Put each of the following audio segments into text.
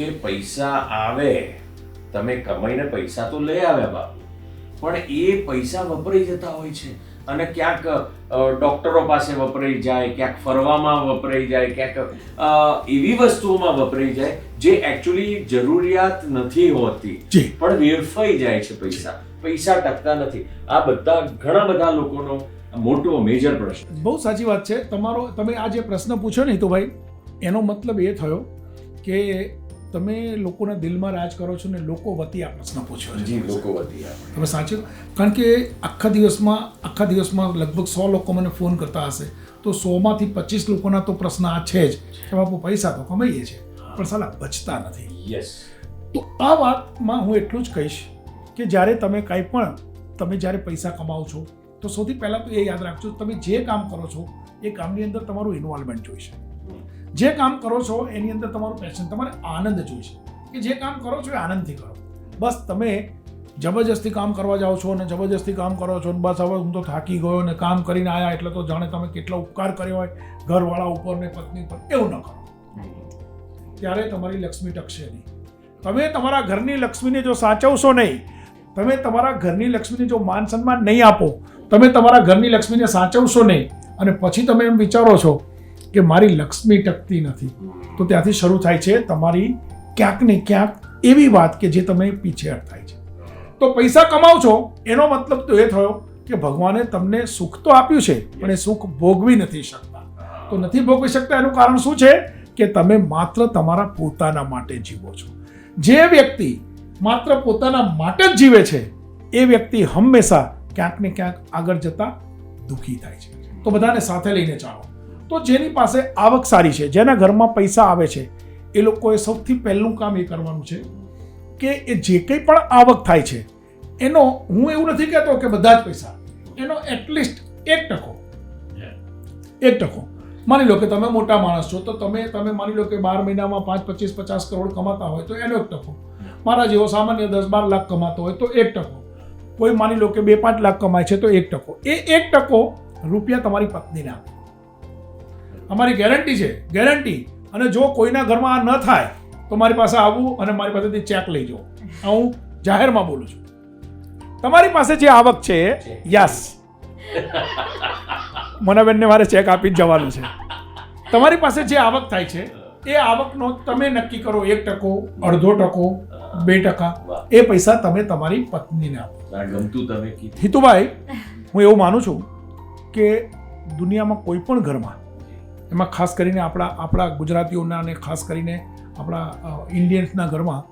કે પૈસા આવે તમે કમાઈને પૈસા તો લઈ આવ્યા બાપુ. પણ એ પૈસા વપરાઈ જતા હોય છે. અને ક્યાંક ડૉક્ટરો પાસે વપરાઈ જાય ક્યાંક ફરવામાં વપરાઈ જાય ક્યાંક એવી વસ્તુઓમાં વપરાઈ જાય જે એકચ્યુઅલી જરૂરિયાત નથી હોતી. પણ વેરફાઈ જાય છે પૈસા. પૈસા ટકતા નથી. આ બધા ઘણા બધા લોકોનો મોટો મેજર પ્રશ્ન બહુ સાચી વાત છે. તમારો તમે આ જે પ્રશ્ન પૂછ્યો ને ભાઈ એનો મતલબ એ થયો કે તમે લોકોના દિલમાં રાજ કરો છો ને લોકો વતી આ પ્રશ્ન પૂછ્યો છે. જી લોકો વતી તમે સાચું કારણ કે આખા દિવસમાં આખા દિવસમાં લગભગ સો લોકો મને ફોન કરતા હશે. તો સોમાંથી પચીસ લોકોના તો પ્રશ્ન આ છે જ કે બાપુ પૈસા તો કમાઈએ છીએ. પણ સાલા બચતા નથી. યસ તો આ વાતમાં હું એટલું જ કહીશ કે જ્યારે તમે કાંઈ પણ તમે જ્યારે પૈસા કમાવો છો તો સૌથી પહેલાં તો એ યાદ રાખજો તમે જે કામ કરો છો એ કામની અંદર તમારું ઇન્વોલ્વમેન્ટ જોઈશે. જે કામ કરો છો, એની અંદર તમારું પેશન તમારે આનંદ જોઈશે. કે જે કામ કરો છો એ આનંદથી કરો. બસ તમે જબરજસ્તી કામ કરવા જાઓ છો અને જબરજસ્તી કામ કરો છો અને બસ હવે હું તો થાકી ગયો ને કામ કરીને આવ્યા એટલે તો જાણે તમે કેટલો ઉપકાર કર્યો હોય ઘરવાળા ઉપર ને પત્ની પર એવું ન કરો. ત્યારે તમારી લક્ષ્મી ટકશે નહીં. તમે તમારા ઘરની લક્ષ્મીને જો સાચવશો નહીં, તમે તમારા ઘરની લક્ષ્મીને જો માન સન્માન નહીં આપો, તમે તમારા ઘરની લક્ષ્મીને સાચવશો નહીં, અને પછી તમે એમ વિચારો છો કે મારી લક્ષ્મી ટકતી નથી. તો ત્યાંથી શરૂ થાય છે તમારી ક્યાંક ને ક્યાંક એવી વાત કે જે તમે પીછેહટ થાય છે. તો પૈસા કમાવ છો એનો મતલબ તો એ થયો કે ભગવાને તમને સુખ તો આપ્યું છે પણ એ સુખ ભોગવી નથી શકતા. તો નથી ભોગવી શકતા એનું કારણ શું છે? કે તમે માત્ર તમારા પોતાના માટે જીવો છો. જે વ્યક્તિ માત્ર પોતાના માટે જ જીવે છે એ વ્યક્તિ હંમેશા ક્યાંક ને ક્યાંક આગળ જતા દુઃખી થાય છે. તો બધાને સાથે લઈને ચાલો. તો જેની પાસે આવક સારી છે, જેના ઘરમાં પૈસા આવે છે, એ લોકોએ સૌથી પહેલું કામ એ કરવાનું છે કે એ જે કંઈ પણ આવક થાય છે, એનો હું એવું નથી કહેતો કે બધા જ પૈસા, એનો એટલીસ્ટ એક ટકો. એક ટકો. માની લો કે તમે મોટા માણસ છો, તો તમે તમે માની લો કે બાર મહિનામાં પાંચ, પચીસ, પચાસ કરોડ કમાતા હોય, તો એનો એક ટકો. મારા જેવો સામાન્ય દસ, બાર લાખ કમાતો હોય, તો એક ટકો. કોઈ માની લો કે બે, પાંચ લાખ કમાય છે, તો એક ટકો. એ એક ટકો રૂપિયા તમારી પત્નીને. આપો અમારી ગેરંટી છે ગેરંટી અને જો કોઈના ઘરમાં આ ન થાય તો મારી પાસે આવવું અને મારી પાસેથી ચેક લઈ જવો હું જાહેરમાં બોલું છું. તમારી પાસે જે આવક છે યસ. મનાબેનને મારે ચેક આપી જ જવાનું છે. તમારી પાસે જે આવક થાય છે એ આવકનો તમે નક્કી કરો એક ટકો અડધો ટકો બે ટકા. એ પૈસા તમે તમારી પત્નીને આપો. ગમતું તમે હિતુભાઈ હું એવું માનું છું કે દુનિયામાં કોઈ પણ ઘરમાં એમાં ખાસ કરીને આપણા આપણા ગુજરાતીઓના અને ખાસ કરીને આપણા ઇન્ડિયન્સના ઘરમાં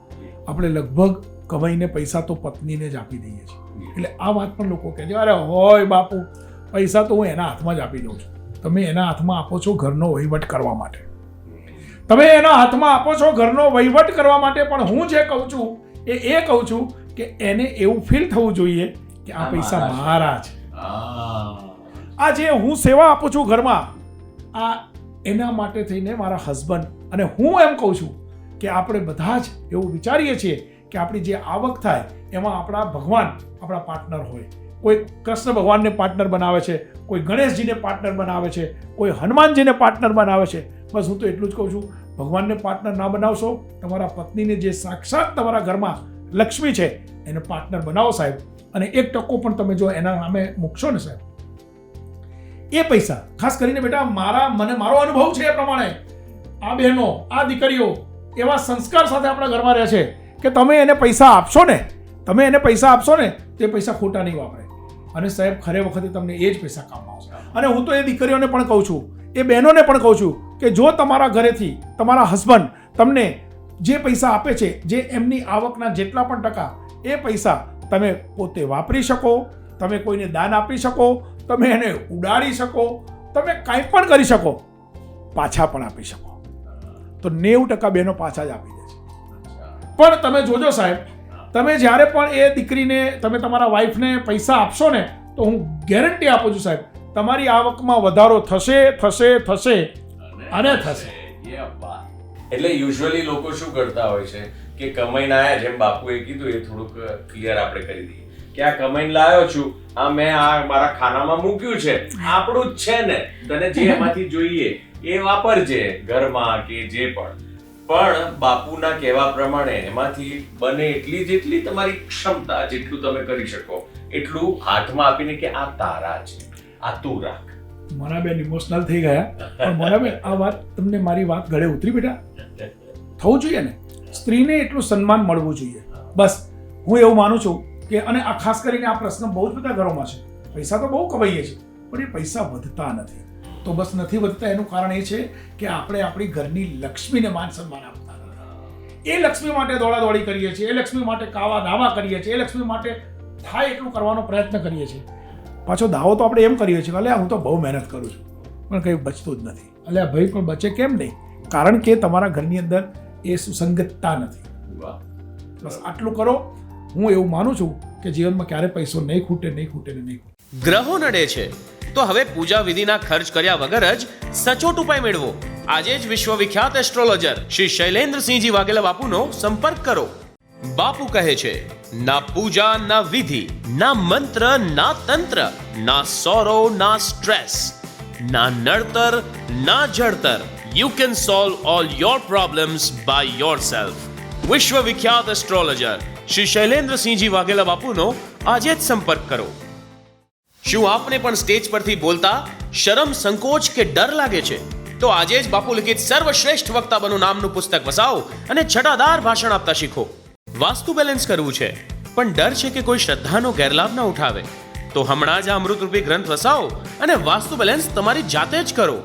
આપણે લગભગ કમાઈને પૈસા તો પત્નીને જ આપી દઈએ છીએ. એટલે આ વાત પણ લોકો કહે છે અરે હોય બાપુ પૈસા તો હું એના હાથમાં જ આપી દઉં છું. તમે એના હાથમાં આપો છો ઘરનો વહીવટ કરવા માટે. તમે એના હાથમાં આપો છો ઘરનો વહીવટ કરવા માટે પણ હું જે કહું છું એ એ કહું છું કે એને એવું ફીલ થવું જોઈએ કે આ પૈસા મારા છે. આ જે હું સેવા આપું છું ઘરમાં આ એના માટે થઈને મારા હસબન્ડ અને હું એમ કહું છું કે આપણે બધા જ એવું વિચારીએ છીએ કે આપણી જે આવક થાય, એમાં આપણા ભગવાન આપણા પાર્ટનર હોય. કોઈ કૃષ્ણ ભગવાનને પાર્ટનર બનાવે છે, કોઈ ગણેશજીને પાર્ટનર બનાવે છે, કોઈ હનુમાનજીને પાર્ટનર બનાવે છે. બસ હું તો એટલું જ કહું છું, ભગવાનને પાર્ટનર ના બનાવશો, તમારા પત્નીને જે સાક્ષાત તમારા ઘરમાં લક્ષ્મી છે, એને પાર્ટનર બનાવો સાહેબ. અને એક ટકો પણ તમે જો એના નામે મૂકશો ને સાહેબ. એ પૈસા. ખાસ કરીને બેટા, મારા, મને મારો અનુભવ છે એ પ્રમાણે. આ બહેનો, આ દીકરીઓ એવા સંસ્કાર સાથે આપણા ઘરમાં રહે છે કે તમે એને પૈસા આપશો ને, તમે એને પૈસા આપશો ને, તે પૈસા ખોટા નહીં વાપરે. અને સાહેબ, ખરે વખતે તમને એ જ પૈસા કામમાં આવશે. અને હું તો એ દીકરીઓને પણ કહું છું, એ બહેનોને પણ કહું છું કે જો તમારા ઘરેથી તમારા હસબન્ડ તમને જે પૈસા આપે છે, જે એમની આવકના જેટલા પણ ટકા, એ પૈસા તમે પોતે વાપરી શકો, તમે કોઈને દાન આપી શકો તમે એને ઉડાડી શકો તમે કાંઈ પણ કરી શકો પાછા પણ આપી શકો. તો નેવું ટકા બહેનો પાછા જ આપી દે છે. પણ તમે જોજો સાહેબ તમે જ્યારે પણ એ દીકરીને તમે તમારા વાઈફને પૈસા આપશો ને તો હું ગેરંટી આપું છું સાહેબ તમારી આવકમાં વધારો થશે થશે થશે. અને થશે. એટલે યુઝ્યુઅલી લોકો શું કરતા હોય છે કે કમાઈને આયા જેમ બાપુએ કીધું એ થોડુંક ક્લિયર આપણે કરી દઈએ. કે આ કમાઈને લાવ્યો છું, આ મેં આ મારા ખાનામાં મૂક્યું છે. આપણું જ છે ને. તને જે એમાંથી જોઈએ એ વાપરજે, ઘરમાં કે જે પણ. પણ બાપુના કહેવા પ્રમાણે એમાંથી બને એટલી જેટલી તમારી ક્ષમતા જેટલું તમે કરી શકો, એટલું હાથમાં આપીને કે આ તારા છે, આ તું રાખ. મોનાબેન ઇમોશનલ થઈ ગયા. પણ મોનાબેન આ વાત તમને મારી વાત ગળે ઉતરી બેટા. થવું જોઈએ ને. સ્ત્રીને એટલું સન્માન મળવું જોઈએ. બસ, હું એવું માનું છું કે અને આ ખાસ કરીને આ પ્રશ્ન બહુ જ બધા ઘરોમાં છે. પૈસા તો બહુ કમાઈએ છીએ પણ એ પૈસા વધતા નથી. તો બસ નથી વધતા એનું કારણ એ છે કે આપણે આપણી ઘરની લક્ષ્મીને માન સન્માન આપતા નથી. એ લક્ષ્મી માટે દોડાદોડી કરીએ છીએ એ લક્ષ્મી માટે કાવા દાવા કરીએ છીએ એ લક્ષ્મી માટે થાય એટલું કરવાનો પ્રયત્ન કરીએ છીએ. પાછો દાવો તો આપણે એમ કરીએ છીએ અલ્યા હું તો બહુ મહેનત કરું છું પણ કંઈ બચતું જ નથી. અલ્યા ભાઈ પણ બચે કેમ નહીં? કારણ કે તમારા ઘરની અંદર એ સુસંગતતા નથી. બસ આટલું કરો હું એવું માનું છું કે જીવનમાં ક્યારે પૈસો નહીં ખૂટે નહીં ખૂટે ને નહીં ગ્રહો નડે છે. તો હવે પૂજા વિધિના ખર્ચ કર્યા વગર જ સચોટ ઉપાય મેળવો. આજે જ વિશ્વવિખ્યાત એસ્ટ્રોલોજર શ્રી શૈલેન્દ્રસિંહજી વાઘેલા બાપુનો સંપર્ક કરો. બાપુ કહે છે, ના પૂજા, ના વિધિ, ના મંત્ર, ના તંત્ર, ના સોરો ના સ્ટ્રેસ ના નડતર, ના જડતર you can solve all your problems by yourself વિશ્વવિખ્યાત astrologer Shri Shailendrasinhji Vaghela બાપુનો આજે જ સંપર્ક કરો. શું આપને પણ સ્ટેજ પરથી બોલતા શરમ સંકોચ કે ડર લાગે છે? તો આજે જ બાપુ લિખિત સર્વશ્રેષ્ઠ વક્તા બનો નામનું પુસ્તક વસાવો અને છટાદાર ભાષણ આપતા શીખો. વાસ્તુ બેલેન્સ કરવું છે, પણ ડર છે કે કોઈ શ્રદ્ધાનો ગેરલાભ ન ઉઠાવે. તો હમણાં જ આ અમૃતરૂપી ગ્રંથ વસાવો અને વાસ્તુ બેલેન્સ તમારી જાતે જ કરો.